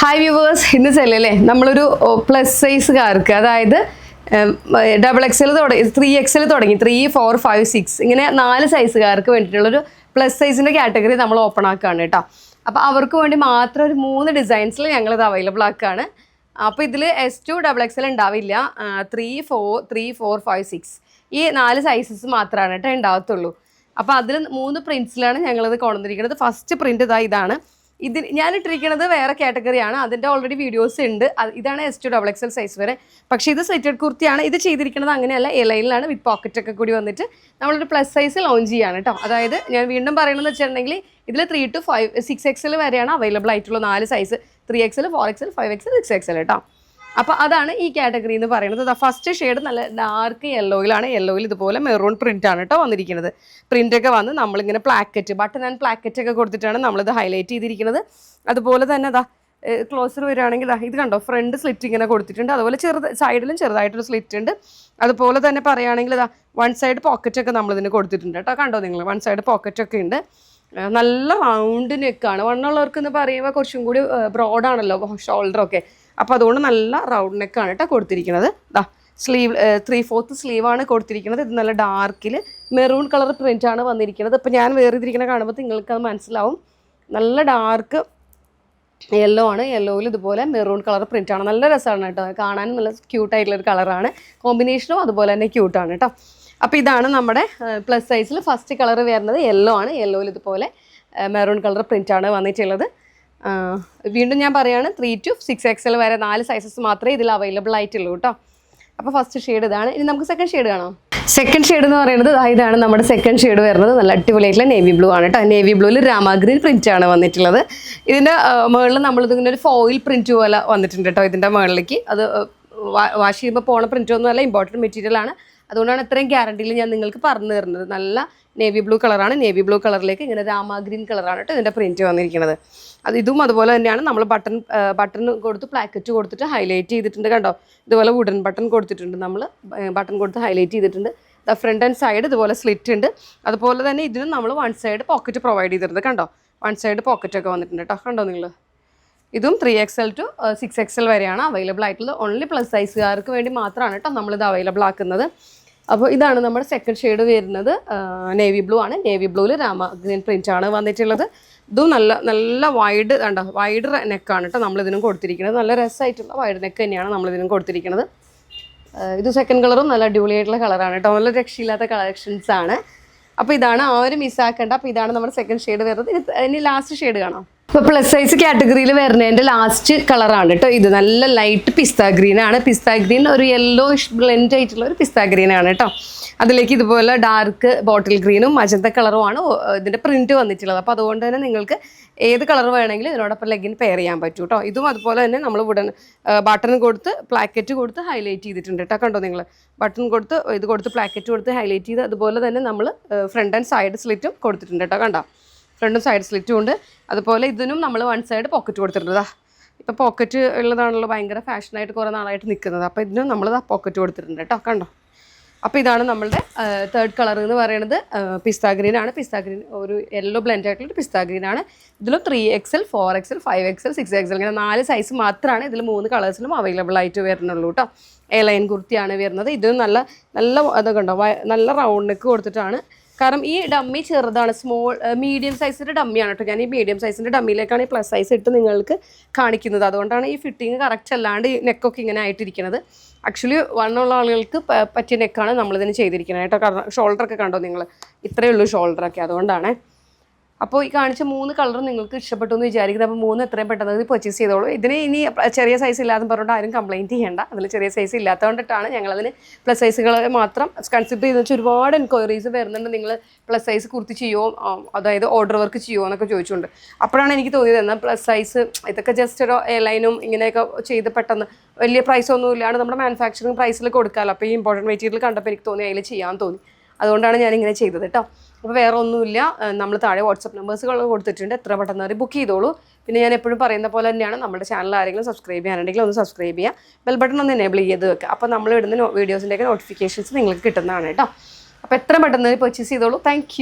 Hi viewers ഇന്ന് ചെല്ലല്ലേ? നമ്മളൊരു plus സൈസുകാർക്ക് അതായത് ഡബിൾ എക്സൽ തുടങ്ങി ത്രീ എക്സൽ തുടങ്ങി. ത്രീ ഫോർ ഫൈവ് സിക്സ് ഇങ്ങനെ നാല് സൈസുകാർക്ക് വേണ്ടിയിട്ടുള്ളൊരു പ്ലസ് സൈസിന്റെ കാറ്റഗറി നമ്മൾ ഓപ്പൺ ആക്കുകയാണ് കേട്ടോ അപ്പോൾ അവർക്ക് വേണ്ടി മാത്രം ഒരു മൂന്ന് ഡിസൈൻസിൽ ഞങ്ങളിത് അവൈലബിൾ ആക്കുകയാണ് അപ്പോൾ ഇതിൽ എസ് ടു ഡബിൾ എക്സൽ ഉണ്ടാവില്ല. Three four three four five six ഈ നാല് സൈസസ് മാത്രമാണ് കേട്ടോ ഉണ്ടാവത്തുള്ളൂ. അപ്പോൾ അതിൽ മൂന്ന് പ്രിൻസിലാണ് ഞങ്ങളിത് കൊണ്ടുവന്നിരിക്കുന്നത്. ഫസ്റ്റ് പ്രിന്റ് ഇതാ ഇതാണ്. ഇത് ഞാൻ ഇട്ടിരിക്കുന്നത് വേറെ കാറ്റഗറിയാണ് അതിന്റെ ഓൾറെഡി വീഡിയോസ് ഉണ്ട്. ഇതാണ് S to double XL size വരെ. പക്ഷേ ഇത് സ്ലിറ്റഡ് കുർത്തിയാണ്. ഇത് ചെയ്തിരിക്കുന്നത് അങ്ങനെയല്ല. എലയിലാണ് വിത്ത് പോക്കറ്റ് ഒക്കെ കൂടി വന്നിട്ട് നമ്മളൊരു പ്ലസ് സൈസ് ലോഞ്ച് ചെയ്യാണ് കേട്ടോ അതായത് ഞാൻ വീണ്ടും പറയണമെന്ന് വെച്ചിട്ടുണ്ടെങ്കിൽ ഇതിൽ three to five six XL വരെയാണ് അവൈലബിൾ ആയിട്ടുള്ള നാല് size three XL four XL five XL six XL കേട്ടോ അപ്പോൾ അതാണ് ഈ കാറ്റഗറി എന്ന് പറയുന്നത്. ഫസ്റ്റ് ഷെയ്ഡ് നല്ല ഡാർക്ക് യെല്ലോയിലാണ് യെല്ലോയിൽ ഇതുപോലെ മെറൂൺ പ്രിന്റ് ആണ് കേട്ടോ വന്നിരിക്കുന്നത്. പ്രിന്റ് ഒക്കെ വന്ന് നമ്മളിങ്ങനെ പ്ലാക്കറ്റ് ബട്ടൺ ആൻഡ് പ്ലാക്കറ്റ് ഒക്കെ കൊടുത്തിട്ടാണ് നമ്മളിത് ഹൈലൈറ്റ് ചെയ്തിരിക്കുന്നത്. അതുപോലെ തന്നെ അതാ ക്ലോസർ വരികയാണെങ്കിൽ ഇത് കണ്ടോ? ഫ്രണ്ട് സ്ലിറ്റ് ഇങ്ങനെ കൊടുത്തിട്ടുണ്ട്. അതുപോലെ ചെറുത് സൈഡിലും ചെറുതായിട്ടൊരു സ്ലിറ്റ് ഉണ്ട്. അതുപോലെ തന്നെ പറയുകയാണെങ്കിൽ ഇതാ വൺ സൈഡ് പോക്കറ്റ് ഒക്കെ നമ്മളിതിന് കൊടുത്തിട്ടുണ്ട് കേട്ടോ കണ്ടോ നിങ്ങൾ? വൺ സൈഡ് പോക്കറ്റ് ഒക്കെ ഉണ്ട്. നല്ല റൗണ്ട് നെക്കാണ് വണ്ണുള്ളവർക്ക് എന്ന് പറയുമ്പോൾ കുറച്ചും കൂടി ബ്രോഡാണല്ലോ ഷോൾഡറൊക്കെ അപ്പോൾ അതുകൊണ്ട് നല്ല റൗണ്ട് നെക്കാണ് കേട്ടോ കൊടുത്തിരിക്കുന്നത്. ദാ സ്ലീവ് ത്രീ ഫോർത്ത് സ്ലീവാണ് കൊടുത്തിരിക്കുന്നത്. ഇത് നല്ല ഡാർക്കിൽ മെറൂൺ കളർ പ്രിന്റ് ആണ് വന്നിരിക്കുന്നത്. ഇപ്പം ഞാൻ വേറിതിരിക്കണ കാണുമ്പോൾ നിങ്ങൾക്ക് അത് മനസ്സിലാവും. നല്ല ഡാർക്ക് യെല്ലോ ആണ്. യെല്ലോയിൽ ഇതുപോലെ മെറൂൺ കളർ പ്രിന്റ് ആണ്. നല്ല രസമാണ് കേട്ടോ കാണാനും നല്ല ക്യൂട്ടായിട്ടുള്ളൊരു കളറാണ് കോമ്പിനേഷനും അതുപോലെ തന്നെ ക്യൂട്ടാണ് കേട്ടോ അപ്പോൾ ഇതാണ് നമ്മുടെ പ്ലസ് സൈസിൽ ഫസ്റ്റ് കളർ വരുന്നത് യെല്ലോ ആണ്. യെല്ലോയിൽ ഇതുപോലെ മെറൂൺ കളർ പ്രിന്റ് ആണ് വന്നിട്ടുള്ളത്. വീണ്ടും ഞാൻ പറയാണ് ത്രീ ടു സിക്സ് എക്സൽ വരെ നാല് സൈസസ് മാത്രമേ ഇതിൽ അവൈലബിൾ ആയിട്ടുള്ളൂ കേട്ടോ അപ്പോൾ ഫസ്റ്റ് ഷെയ്ഡ് ഇതാണ്. ഇനി നമുക്ക് സെക്കൻഡ് ഷെയ്ഡ് കാണാം. സെക്കൻഡ് ഷെയ്ഡ് എന്ന് പറയുന്നത് ഇതാണ് നമ്മുടെ സെക്കൻഡ് ഷെയ്ഡ് വരുന്നത്. നല്ല അടിപൊളിയായിട്ടുള്ള നേവി ബ്ലൂ ആണ് കേട്ടോ നേവി ബ്ലൂവിൽ രാമാഗ്രീൻ പ്രിന്റ് ആണ് വന്നിട്ടുള്ളത്. ഇതിന്റെ മുകളിൽ നമ്മളിതിങ്ങനെ ഒരു ഫോയിൽ പ്രിന്റ് പോലെ വന്നിട്ടുണ്ട് കേട്ടോ ഇതിന്റെ മുകളിലേക്ക് അത് വാഷ് ചെയ്യുമ്പോൾ പോണ പ്രിന്റ് ഒന്നും അല്ല ഇമ്പോർട്ടന്റ് മെറ്റീരിയൽ ആണ്. അതുകൊണ്ടാണ് ഇത്രയും ഗ്യാരണ്ടിയിൽ ഞാൻ നിങ്ങൾക്ക് പറഞ്ഞു തരുന്നത്. നല്ല നേവി ബ്ലൂ കളറാണ് നേവി ബ്ലൂ കളറിലേക്ക് ഇങ്ങനെ രാമാഗ്രീൻ കളറാണ് കേട്ടോ ഇതിന്റെ പ്രിന്റ് വന്നിരിക്കുന്നത് അത് ഇതും അതുപോലെ തന്നെയാണ്. നമ്മൾ ബട്ടൺ ബട്ടൺ കൊടുത്ത് പ്ലാക്കറ്റ് കൊടുത്തിട്ട് ഹൈലൈറ്റ് ചെയ്തിട്ടുണ്ട് കണ്ടോ? ഇതുപോലെ വുഡൻ ബട്ടൺ കൊടുത്തിട്ടുണ്ട് നമ്മൾ ബട്ടൺ കൊടുത്ത് ഹൈലൈറ്റ് ചെയ്തിട്ടുണ്ട്. ദ ഫ്രണ്ട് ആൻഡ് സൈഡ് ഇതുപോലെ സ്ലിറ്റ് ഉണ്ട്. അതുപോലെ തന്നെ ഇതിനും നമ്മൾ വൺ സൈഡ് പോക്കറ്റ് പ്രൊവൈഡ് ചെയ്തിട്ടുണ്ട് കണ്ടോ? വൺ സൈഡ് പോക്കറ്റ് ഒക്കെ വന്നിട്ടുണ്ട് കേട്ടോ കണ്ടോ നിങ്ങൾ ഇതും three X L two six X L വരെയാണ് അവൈലബിൾ ആയിട്ടുള്ളത്. ഓൺലി പ്ലസ് സൈസുകാർക്ക് വേണ്ടി മാത്രമാണ് കേട്ടോ നമ്മളിത് അവൈലബിൾ ആക്കുന്നത്. അപ്പോൾ ഇതാണ് നമ്മുടെ സെക്കൻഡ് ഷെയ്ഡ് വരുന്നത്. നേവി ബ്ലൂ ആണ്. നേവി ബ്ലൂവിൽ രാമ ഗ്രീൻ പ്രിന്റ് ആണ് വന്നിട്ടുള്ളത്. ഇതും നല്ല നല്ല വൈഡ് കണ്ടോ? വൈഡ് നെക്കാണ് കേട്ടോ നമ്മളിതിനും കൊടുത്തിരിക്കുന്നത്. നല്ല രസമായിട്ടുള്ള വൈഡ് നെക്ക് തന്നെയാണ് നമ്മളിതിനും കൊടുത്തിരിക്കുന്നത്. ഇത് സെക്കൻഡ് കളറും നല്ല അടിപൊളിയായിട്ടുള്ള കളറാണ് കേട്ടോ നല്ല രക്ഷയില്ലാത്ത കളക്ഷൻസ് ആണ്. അപ്പോൾ ഇതാണ് ആ ഒരു മിസ്സാക്കേണ്ട അപ്പോൾ ഇതാണ് നമ്മുടെ സെക്കൻഡ് ഷെയ്ഡ് വരുന്നത്. ഇനി ലാസ്റ്റ് ഷെയ്ഡ് കാണാം. ഇപ്പോൾ പ്ലസ് സൈസ് കാറ്റഗറിയിൽ വരുന്നതിന്റെ ലാസ്റ്റ് കളറാണ് കേട്ടോ ഇത്. നല്ല ലൈറ്റ് പിസ്ത ഗ്രീൻ ആണ്. പിസ്ത ഗ്രീൻ ഒരു യെല്ലോ ബ്ലെൻഡ് ആയിട്ടുള്ള ഒരു പിസ്ത ഗ്രീൻ ആണ് കേട്ടോ അതിലേക്ക് ഇതുപോലെ ഡാർക്ക് ബോട്ടിൽ ഗ്രീനും മജന്ത കളറുമാണ് ഇതിന്റെ പ്രിന്റ് വന്നിട്ടുള്ളത്. അപ്പോൾ അതുകൊണ്ട് തന്നെ നിങ്ങൾക്ക് ഏത് കളർ വേണമെങ്കിലും ഇതിനോടൊപ്പം ലെഗിൻ പെയർ ചെയ്യാൻ പറ്റും കേട്ടോ ഇതും അതുപോലെ തന്നെ നമ്മൾ ഉടൻ ബട്ടൺ കൊടുത്ത് പ്ലാക്കറ്റ് കൊടുത്ത് ഹൈലൈറ്റ് ചെയ്തിട്ടുണ്ട് കേട്ടോ കണ്ടോ നിങ്ങൾ ബട്ടൺ കൊടുത്ത് ഇത് കൊടുത്ത് പ്ലാക്കറ്റ് കൊടുത്ത് ഹൈലൈറ്റ് ചെയ്ത് അതുപോലെ തന്നെ നമ്മൾ ഫ്രണ്ട് ആൻഡ് സൈഡ് സ്ലിറ്റും കൊടുത്തിട്ടുണ്ട് കേട്ടോ കണ്ടോ? ഫ്രണ്ടും സൈഡ് സ്ലിറ്റും ഉണ്ട്. അതുപോലെ ഇതിനും നമ്മൾ വൺ സൈഡ് പോക്കറ്റ് കൊടുത്തിട്ടുണ്ട്. ഇപ്പോൾ പോക്കറ്റ് ഉള്ളതാണല്ലോ ഭയങ്കര ഫാഷനായിട്ട് കുറേ നാളായിട്ട് നിൽക്കുന്നത് അപ്പോൾ ഇതിനും നമ്മൾ പോക്കറ്റ് കൊടുത്തിട്ടുണ്ട് കേട്ടോ കണ്ടോ? അപ്പോൾ ഇതാണ് നമ്മളുടെ തേർഡ് കളർ എന്ന് പറയുന്നത് പിസ്ത ഗ്രീൻ ആണ്. പിസ്ത ഗ്രീൻ ഒരു യെല്ലോ ബ്ലെൻഡ് ആയിട്ടുള്ള പിസ്ത ഗ്രീൻ ആണ്. ഇതിലും three XL four XL five XL six XL ഇങ്ങനെ നാല് സൈസ് മാത്രമാണ് ഇതിൽ മൂന്ന് കളേഴ്സിലും അവൈലബിൾ ആയിട്ട് വരുന്നുള്ളൂ കേട്ടോ എ ലൈൻ കുർത്തിയാണ് വരുന്നത്. ഇത് നല്ല നല്ല അതൊക്കെ ഉണ്ടോ? നല്ല റൗണ്ട് നെക്ക് കൊടുത്തിട്ടാണ് കാരണം ഈ ഡമ്മി ചെറുതാണ് സ്മോൾ മീഡിയം സൈസിന്റെ ഡമ്മിയാണ് കേട്ടോ. ഞാൻ ഈ മീഡിയം സൈസിന്റെ ഡമ്മിയിലേക്കാണ് ഈ പ്ലസ് സൈസ് ഇട്ട് നിങ്ങൾക്ക് കാണിക്കുന്നത്. അതുകൊണ്ടാണ് ഈ ഫിറ്റിംഗ് കറക്റ്റ് അല്ലാണ്ട് ഈ നെക്കൊക്കെ ഇങ്ങനെ ആയിട്ടിരിക്കുന്നത് ആക്ച്വലി വണ്ണുള്ള ആളുകൾക്ക് പറ്റിയ നെക്കാണ് നമ്മളിതിന് ചെയ്തിരിക്കുന്നത് കേട്ടോ കാരണം ഷോൾഡറൊക്കെ കണ്ടോ നിങ്ങൾ? ഇത്രയേ ഉള്ളൂ ഷോൾഡറൊക്കെ അതുകൊണ്ടാണ് അപ്പോൾ ഈ കാണിച്ച മൂന്ന് കളർ നിങ്ങൾക്ക് ഇഷ്ടപ്പെട്ടു എന്ന് വിചാരിക്കുന്നത് അപ്പോൾ മൂന്ന് എത്രയും പെട്ടെന്ന് ഇത് പർച്ചേസ് ചെയ്തോളൂ. ഇതിന് ഇനി ചെറിയ സൈസ് ഇല്ലാതെ പറഞ്ഞുകൊണ്ട് ആരും കംപ്ലയിന്റ് ചെയ്യേണ്ട. അതിൽ ചെറിയ സൈസ് ഇല്ലാത്തതുകൊണ്ടിട്ടാണ് ഞങ്ങളതിന് പ്ലസ് സൈസുകൾ മാത്രം കൺസിഡർ ചെയ്ത് വെച്ചാൽ ഒരുപാട് എൻക്വയറീസ് വരുന്നുണ്ട്. നിങ്ങൾ പ്ലസ് സൈസ് കുർത്തി ചെയ്യുമോ അതായത് ഓർഡർ വർക്ക് ചെയ്യുമോ എന്നൊക്കെ ചോദിച്ചുകൊണ്ട് അപ്പോഴാണ് എനിക്ക് തോന്നിയത് എന്നാൽ പ്ലസ് സൈസ് ഇതൊക്കെ ജസ്റ്റ് ഒരു എയർലൈനും ഇങ്ങനെയൊക്കെ ചെയ്ത് പെട്ടെന്ന് വലിയ പ്രൈസ് ഒന്നും ഇല്ലാണ്ട് നമ്മുടെ മാനുഫാക്ചറിങ് പ്രൈസിൽ കൊടുക്കാമല്ലോ അപ്പോൾ ഈ ഇമ്പോർട്ടന്റ് മെറ്റീരിയൽ കണ്ടപ്പോൾ എനിക്ക് തോന്നി അതിൽ ചെയ്യാൻ തോന്നി. അതുകൊണ്ടാണ് ഞാൻ ഇങ്ങനെ ചെയ്തത് കേട്ടോ അപ്പോൾ വേറെ ഒന്നുമില്ല. നമ്മൾ താഴെ വാട്സപ്പ് നമ്പേഴ്സുകൾ കൊടുത്തിട്ടുണ്ട്. എത്ര പെട്ടെന്ന് വരെ ബുക്ക് ചെയ്തോളൂ. പിന്നെ ഞാൻ എപ്പോഴും പറയുന്ന പോലെ തന്നെയാണ് നമ്മുടെ ചാനൽ ആരെങ്കിലും സബ്സ്ക്രൈബ് ചെയ്യാനുണ്ടെങ്കിൽ ഒന്ന് സബ്സ്ക്രൈബ് ചെയ്യുക ബെൽ ബട്ടൺ ഒന്ന് എനേബിൾ ചെയ്ത് വെക്കുക. അപ്പോൾ നമ്മൾ ഇടുന്ന വീഡിയോസിന്റെയൊക്കെ നോട്ടിഫിക്കേഷൻസ് നിങ്ങൾക്ക് കിട്ടുന്നതാണ് കേട്ടോ. അപ്പോൾ എത്ര പെട്ടെന്ന് പർച്ചേസ് ചെയ്തോളൂ. താങ്ക്